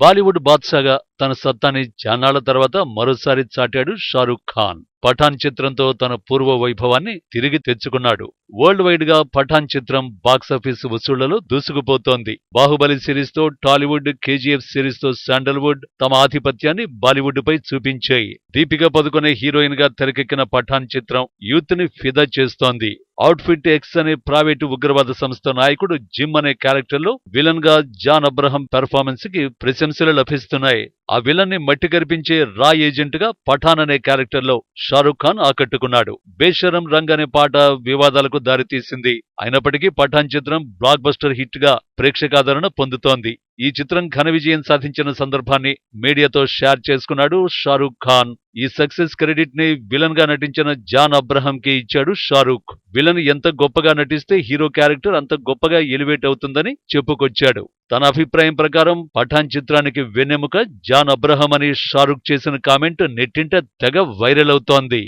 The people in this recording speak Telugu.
బాలీవుడ్ బాద్షాగా తన సత్తాని చానాళ్ళ తర్వాత మరోసారి చాటాడు షారూక్ ఖాన్. పఠాన్ చిత్రంతో తన పూర్వ వైభవాన్ని తిరిగి తెచ్చుకున్నాడు. వరల్డ్ వైడ్గా పఠాన్ చిత్రం బాక్సాఫీస్ వసూళ్ళలో దూసుకుపోతోంది. బాహుబలి సిరీస్తో టాలీవుడ్ కేజీఎఫ్ సిరీస్తో శాండల్వుడ్ తమ ఆధిపత్యాన్ని బాలీవుడ్ పై చూపించాయి. దీపిక పదుకునే హీరోయిన్గా తెరకెక్కిన పఠాన్ చిత్రం యూత్ని ఫిదా చేస్తోంది. అవుట్ఫిట్ ఎక్స్ అనే ప్రైవేటు ఉగ్రవాద సంస్థ నాయకుడు జిమ్ అనే క్యారెక్టర్లో విలన్గా జాన్ అబ్రహం పెర్ఫార్మెన్స్కి ప్రశంసలు లభిస్తున్నాయి. ఆ విలన్ని మట్టి కరిపించే రా ఏజెంట్గా పఠాన్ అనే క్యారెక్టర్లో ఖాన్ ఆకట్టుకున్నాడు. బేషరం రంగ్ అనే పాట వివాదాలకు దారితీసింది. అయినప్పటికీ పఠాన్ చిత్రం బ్లాక్ బస్టర్ హిట్గా ప్రేక్షకాదరణ పొందుతోంది. ఈ చిత్రం ఘన విజయం సాధించిన సందర్భాన్ని మీడియాతో షేర్ చేసుకున్నాడు షారూఖ్ ఖాన్. ఈ సక్సెస్ క్రెడిట్ని విలన్గా నటించిన జాన్ అబ్రహం కి ఇచ్చాడు షారూఖ్. విలన్ ఎంత గొప్పగా నటిస్తే హీరో క్యారెక్టర్ అంత గొప్పగా ఎలివేట్ అవుతుందని చెప్పుకొచ్చాడు. తన అభిప్రాయం ప్రకారం పఠాన్ చిత్రానికి వెన్నెముక జాన్ అబ్రహం అని షారూఖ్ చేసిన కామెంట్ నెట్టింట తెగ వైరల్ అవుతోంది.